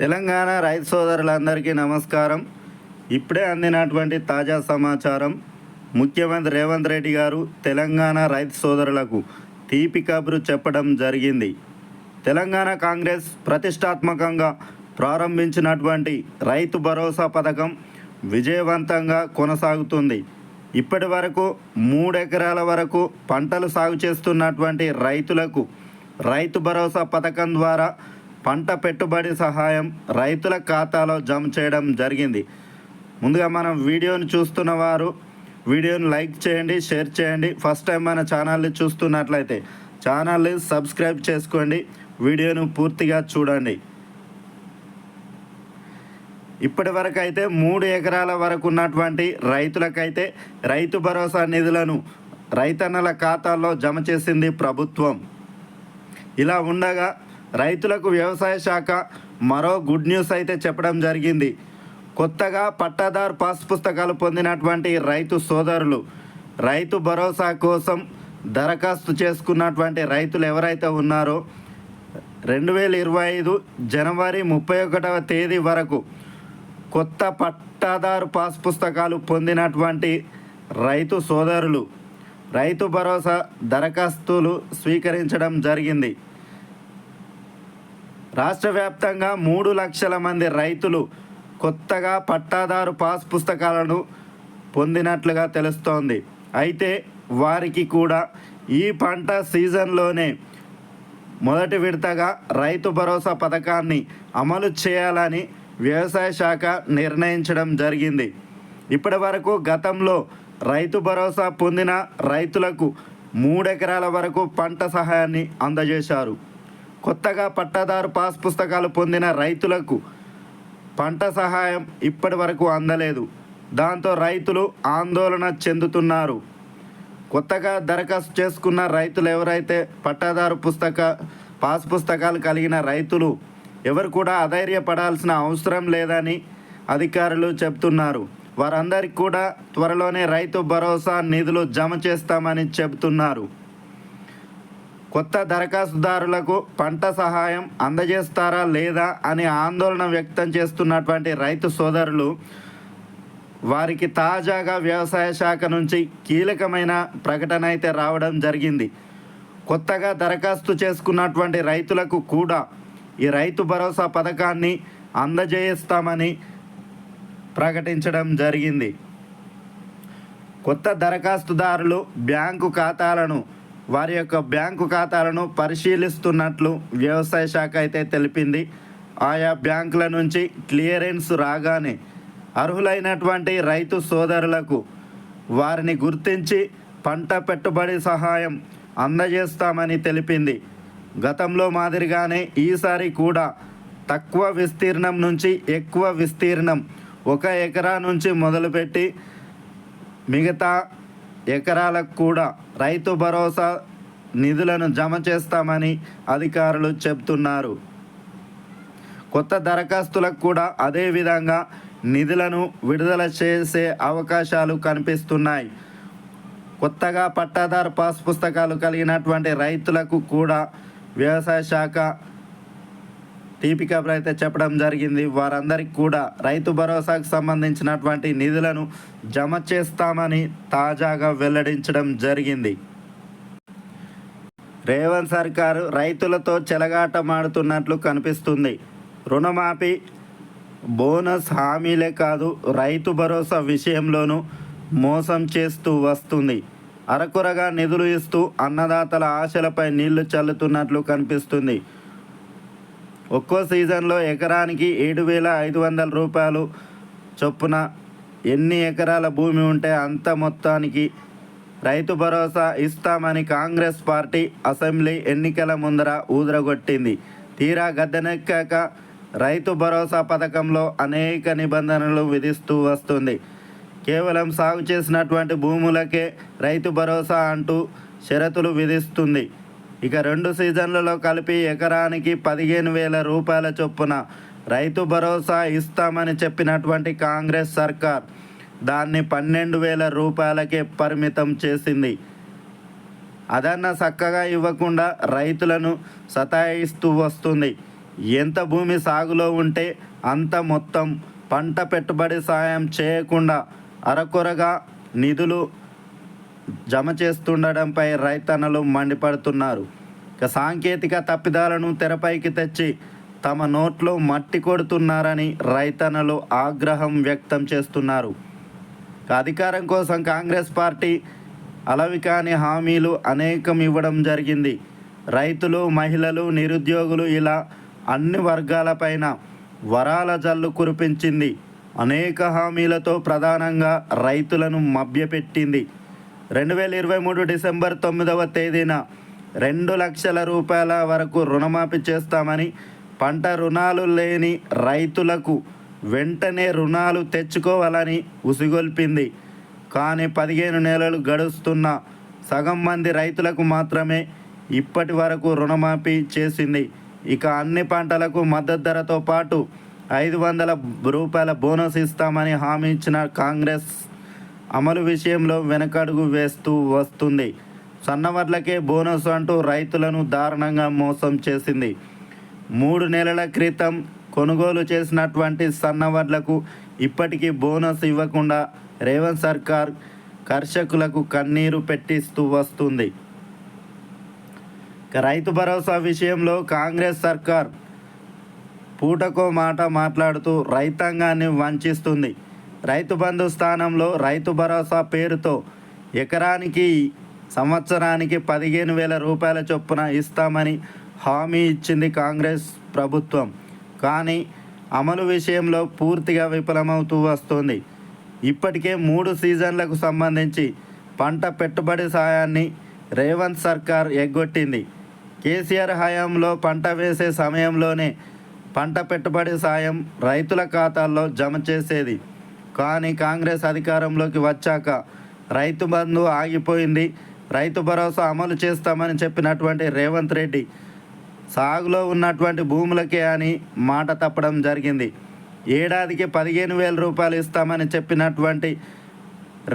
తెలంగాణ రైతు సోదరులందరికీ నమస్కారం. ఇప్పుడే అందినటువంటి తాజా సమాచారం. ముఖ్యమంత్రి రేవంత్ రెడ్డి గారు తెలంగాణ రైతు సోదరులకు తీపి కబురు చెప్పడం జరిగింది. తెలంగాణ కాంగ్రెస్ ప్రతిష్టాత్మకంగా ప్రారంభించినటువంటి రైతు భరోసా పథకం విజయవంతంగా కొనసాగుతుంది. ఇప్పటి వరకు మూడెకరాల వరకు పంటలు సాగు చేస్తున్నటువంటి రైతులకు రైతు భరోసా పథకం ద్వారా పంట పెట్టుబడి సహాయం రైతుల ఖాతాలో జమ చేయడం జరిగింది. ముందుగా మనం వీడియోని చూస్తున్న వారు వీడియోని లైక్ చేయండి షేర్ చేయండి. ఫస్ట్ టైం మన ఛానల్ని చూస్తున్నట్లయితే ఛానల్ని సబ్స్క్రైబ్ చేసుకోండి వీడియోను పూర్తిగా చూడండి. ఇప్పటి వరకు అయితే మూడు ఎకరాల వరకు ఉన్నటువంటి రైతులకైతే రైతు భరోసా నిధులను రైతన్నల ఖాతాల్లో జమ చేసింది ప్రభుత్వం. ఇలా ఉండగా రైతులకు వ్యవసాయ శాఖ మరో గుడ్ న్యూస్ అయితే చెప్పడం జరిగింది. కొత్తగా పట్టాదారు పాస్ పుస్తకాలు పొందినటువంటి రైతు సోదరులు రైతు భరోసా కోసం దరఖాస్తు చేసుకున్నటువంటి రైతులు ఎవరైతే ఉన్నారో రెండు వేల ఇరవై ఐదు జనవరి ముప్పై ఒకటవ తేదీ వరకు కొత్త పట్టాదారు పాస్ పుస్తకాలు పొందినటువంటి రైతు సోదరులు రైతు భరోసా దరఖాస్తులు స్వీకరించడం జరిగింది. రాష్ట్ర వ్యాప్తంగా మూడు లక్షల మంది రైతులు కొత్తగా పట్టాదారు పాస్ పుస్తకాలను పొందినట్లుగా తెలుస్తోంది. అయితే వారికి కూడా ఈ పంట సీజన్లోనే మొదటి విడతగా రైతు భరోసా పథకాన్ని అమలు చేయాలని వ్యవసాయ శాఖ నిర్ణయించడం జరిగింది. ఇప్పటి వరకు గతంలో రైతు భరోసా పొందిన రైతులకు మూడెకరాల వరకు పంట సహాయాన్ని అందజేశారు. కొత్తగా పట్టాదారు పాస్ పుస్తకాలు పొందిన రైతులకు పంట సహాయం ఇప్పటి వరకు అందలేదు. దాంతో రైతులు ఆందోళన చెందుతున్నారు. కొత్తగా దరఖాస్తు చేసుకున్న రైతులు ఎవరైతే పట్టాదారు పుస్తక పాస్ పుస్తకాలు కలిగిన రైతులు ఎవరు కూడా అధైర్యపడాల్సిన అవసరం లేదని అధికారులు చెబుతున్నారు. వారందరికీ కూడా త్వరలోనే రైతు భరోసా నిధులు జమ చేస్తామని చెబుతున్నారు. కొత్త దరఖాస్తుదారులకు పంట సహాయం అందజేస్తారా లేదా అని ఆందోళన వ్యక్తం చేస్తున్నటువంటి రైతు సోదరులు వారికి తాజాగా వ్యవసాయ శాఖ నుంచి కీలకమైన ప్రకటన అయితే రావడం జరిగింది. కొత్తగా దరఖాస్తు చేసుకున్నటువంటి రైతులకు కూడా ఈ రైతు భరోసా పథకాన్ని అందజేస్తామని ప్రకటించడం జరిగింది. కొత్త దరఖాస్తుదారులు బ్యాంకు ఖాతాలను వారి యొక్క బ్యాంకు ఖాతాలను పరిశీలిస్తున్నట్లు వ్యవసాయ శాఖ అయితే తెలిపింది. ఆయా బ్యాంకుల నుంచి క్లియరెన్స్ రాగానే అర్హులైనటువంటి రైతు సోదరులకు వారిని గుర్తించి పంట పెట్టుబడి సహాయం అందజేస్తామని తెలిపింది. గతంలో మాదిరిగానే ఈసారి కూడా తక్కువ విస్తీర్ణం నుంచి ఎక్కువ విస్తీర్ణం ఒక ఎకరా నుంచి మొదలుపెట్టి మిగతా ఎకరాలకు కూడా రైతు భరోసా నిధులను జమ చేస్తామని అధికారులు చెబుతున్నారు. కొత్త దరఖాస్తులకు కూడా అదే విధంగా నిధులను విడుదల చేసే అవకాశాలు కనిపిస్తున్నాయి. కొత్తగా పట్టాదారు పాస్ పుస్తకాలు కలిగినటువంటి రైతులకు కూడా వ్యవసాయ శాఖ టీపీ కబర్ అయితే చెప్పడం జరిగింది. వారందరికీ కూడా రైతు భరోసాకు సంబంధించినటువంటి నిధులను జమ చేస్తామని తాజాగా వెల్లడించడం జరిగింది. రేవంత్ సర్కారు రైతులతో చెలగాటమాడుతున్నట్లు కనిపిస్తుంది. రుణమాఫీ బోనస్ హామీలే కాదు రైతు భరోసా విషయంలోనూ మోసం చేస్తూ వస్తుంది. అరకొరగా నిధులు ఇస్తూ అన్నదాతల ఆశలపై నీళ్ళు చల్లుతున్నట్లు కనిపిస్తుంది. ఒక్కో సీజన్లో ఎకరానికి ఏడు వేల ఐదు వందల రూపాయలు చొప్పున ఎన్ని ఎకరాల భూమి ఉంటే అంత మొత్తానికి రైతు భరోసా ఇస్తామని కాంగ్రెస్ పార్టీ అసెంబ్లీ ఎన్నికల ముందర ఊదరగొట్టింది. తీరా గద్దెనెక్కాక రైతు భరోసా పథకంలో అనేక నిబంధనలు విధిస్తూ వస్తుంది. కేవలం సాగు చేసినటువంటి భూములకే రైతు భరోసా అంటూ షరతులు విధిస్తుంది. ఇక రెండు సీజన్లలో కలిపి ఎకరానికి పదిహేను వేల రూపాయల చొప్పున రైతు భరోసా ఇస్తామని చెప్పినటువంటి కాంగ్రెస్ సర్కార్ దాన్ని పన్నెండు వేల రూపాయలకే పరిమితం చేసింది. అదన్న చక్కగా ఇవ్వకుండా రైతులను సతాయిస్తూ వస్తుంది. ఎంత భూమి సాగులో ఉంటే అంత మొత్తం పంట పెట్టుబడి సాయం చేయకుండా అరకొరగా నిధులు జమ చేస్తుండడంపై రైతన్నలు మండిపడుతున్నారు. ఇక సాంకేతిక తప్పిదాలను తెరపైకి తెచ్చి తమ నోట్లో మట్టి కొడుతున్నారని రైతన్నలు ఆగ్రహం వ్యక్తం చేస్తున్నారు. అధికారం కోసం కాంగ్రెస్ పార్టీ అలవికాని హామీలు అనేకం ఇవ్వడం జరిగింది. రైతులు మహిళలు నిరుద్యోగులు ఇలా అన్ని వర్గాలపైన వరాల జల్లు కురిపించింది. అనేక హామీలతో ప్రధానంగా రైతులను మభ్యపెట్టింది. రెండు వేల ఇరవై మూడు డిసెంబర్ తొమ్మిదవ తేదీన రెండు లక్షల రూపాయల వరకు రుణమాఫీ చేస్తామని పంట రుణాలు లేని రైతులకు వెంటనే రుణాలు తెచ్చుకోవాలని ఉసిగొల్పింది. కానీ పదిహేను నెలలు గడుస్తున్న సగం మంది రైతులకు మాత్రమే ఇప్పటి వరకు రుణమాఫీ చేసింది. ఇక అన్ని పంటలకు మద్దతు ధరతో పాటు ఐదు వందల రూపాయల బోనస్ ఇస్తామని హామీ ఇచ్చిన కాంగ్రెస్ అమలు విషయంలో వెనకడుగు వేస్తూ వస్తుంది. సన్నవర్లకే బోనస్ అంటూ రైతులను దారుణంగా మోసం చేసింది. మూడు నెలల క్రితం కొనుగోలు చేసినటువంటి సన్నవర్లకు ఇప్పటికీ బోనస్ ఇవ్వకుండా రేవంత్ సర్కార్ కర్షకులకు కన్నీరు పెట్టిస్తూ వస్తుంది. రైతు భరోసా విషయంలో కాంగ్రెస్ సర్కార్ పూటకో మాట మాట్లాడుతూ రైతాంగాన్ని వంచిస్తుంది. రైతు బంధు స్థానంలో రైతు భరోసా పేరుతో ఎకరానికి సంవత్సరానికి పదిహేను వేల రూపాయల చొప్పున ఇస్తామని హామీ ఇచ్చింది కాంగ్రెస్ ప్రభుత్వం. కానీ అమలు విషయంలో పూర్తిగా విఫలమవుతూ వస్తుంది. ఇప్పటికే మూడు సీజన్లకు సంబంధించి పంట పెట్టుబడి సాయాన్ని రేవంత్ సర్కార్ ఎగ్గొట్టింది. కేసీఆర్ హయాంలో పంట వేసే సమయంలోనే పంట పెట్టుబడి సాయం రైతుల ఖాతాల్లో జమ చేసేది. కానీ కాంగ్రెస్ అధికారంలోకి వచ్చాక రైతు బంధు ఆగిపోయింది. రైతు భరోసా అమలు చేస్తామని చెప్పినటువంటి రేవంత్ రెడ్డి సాగులో ఉన్నటువంటి భూములకే అని మాట తప్పడం జరిగింది. ఏడాదికి పదిహేను వేల రూపాయలు ఇస్తామని చెప్పినటువంటి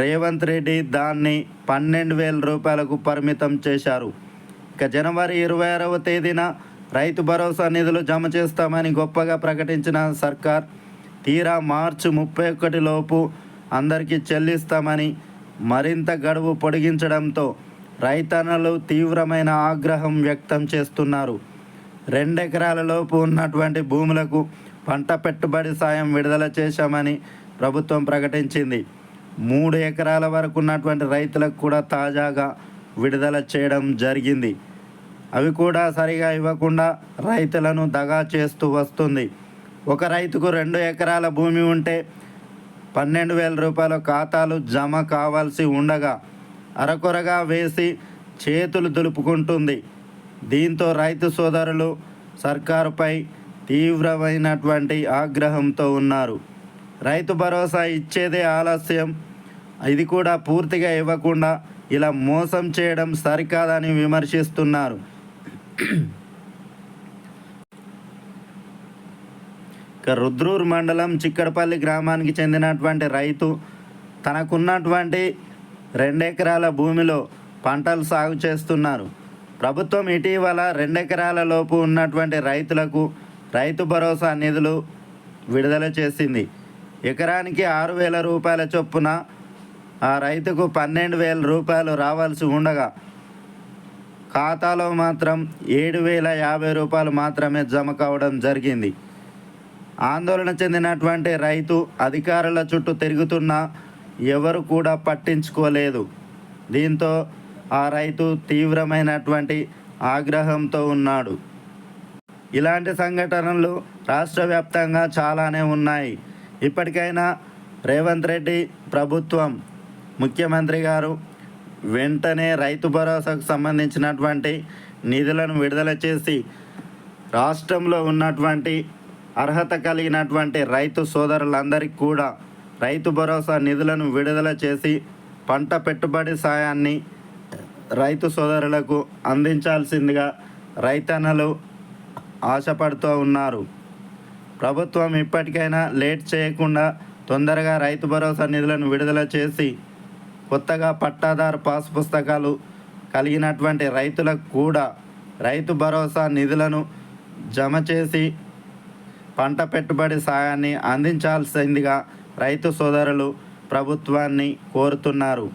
రేవంత్ రెడ్డి దాన్ని పన్నెండు వేల రూపాయలకు పరిమితం చేశారు. ఇక జనవరి ఇరవై ఆరవ తేదీన రైతు భరోసా నిధులు జమ చేస్తామని గొప్పగా ప్రకటించిన సర్కార్ తీరా మార్చి ముప్పై ఒకటి లోపు అందరికీ చెల్లిస్తామని మరింత గడువు పొడిగించడంతో రైతన్నలు తీవ్రమైన ఆగ్రహం వ్యక్తం చేస్తున్నారు. రెండెకరాల లోపు ఉన్నటువంటి భూములకు పంట పెట్టుబడి సాయం విడుదల చేశామని ప్రభుత్వం ప్రకటించింది. మూడు ఎకరాల వరకు ఉన్నటువంటి రైతులకు కూడా తాజాగా విడుదల చేయడం జరిగింది. అవి కూడా సరిగా ఇవ్వకుండా రైతులను దగా చేస్తూ వస్తుంది. ఒక రైతుకు రెండు ఎకరాల భూమి ఉంటే పన్నెండు వేల రూపాయల ఖాతాలు జమ కావాల్సి ఉండగా అరకొరగా వేసి చేతులు దులుపుకుంటుంది. దీంతో రైతు సోదరులు సర్కారుపై తీవ్రమైనటువంటి ఆగ్రహంతో ఉన్నారు. రైతు భరోసా ఇచ్చేదే ఆలస్యం. ఇది కూడా పూర్తిగా ఇవ్వకుండా ఇలా మోసం చేయడం సరికాదని విమర్శిస్తున్నారు. ఇక రుద్రూర్ మండలం చిక్కడపల్లి గ్రామానికి చెందినటువంటి రైతు తనకున్నటువంటి రెండెకరాల భూమిలో పంటలు సాగు చేస్తున్నారు. ప్రభుత్వం ఇటీవల రెండెకరాల లోపు ఉన్నటువంటి రైతులకు రైతు భరోసా నిధులు విడుదల చేసింది. ఎకరానికి ఆరు వేల రూపాయల చొప్పున ఆ రైతుకు పన్నెండు వేల రూపాయలు రావాల్సి ఉండగా ఖాతాలో మాత్రం ఏడు వేల యాభై రూపాయలు మాత్రమే జమ కావడం జరిగింది. ఆందోళన చెందినటువంటి రైతు అధికారుల చుట్టూ తిరుగుతున్న ఎవరు కూడా పట్టించుకోలేదు. దీంతో ఆ రైతు తీవ్రమైనటువంటి ఆగ్రహంతో ఉన్నాడు. ఇలాంటి సంఘటనలు రాష్ట్ర వ్యాప్తంగా చాలానే ఉన్నాయి. ఇప్పటికైనా రేవంత్ రెడ్డి ప్రభుత్వం ముఖ్యమంత్రి గారు వెంటనే రైతు భరోసాకు సంబంధించినటువంటి నిధులను విడుదల చేసి రాష్ట్రంలో ఉన్నటువంటి అర్హత కలిగినటువంటి రైతు సోదరులందరికీ కూడా రైతు భరోసా నిధులను విడుదల చేసి పంట పెట్టుబడి సాయాన్ని రైతు సోదరులకు అందించాల్సిందిగా రైతన్నలు ఆశపడుతూ ఉన్నారు. ప్రభుత్వం ఇప్పటికైనా లేట్ చేయకుండా తొందరగా రైతు భరోసా నిధులను విడుదల చేసి కొత్తగా పట్టాదారు పాస్ పుస్తకాలు కలిగినటువంటి రైతులకు కూడా రైతు భరోసా నిధులను జమ చేసి పంట పెట్టుబడి సాయాన్ని అందించాల్సిందిగా రైతు సోదరులు ప్రభుత్వాన్ని కోరుతున్నారు.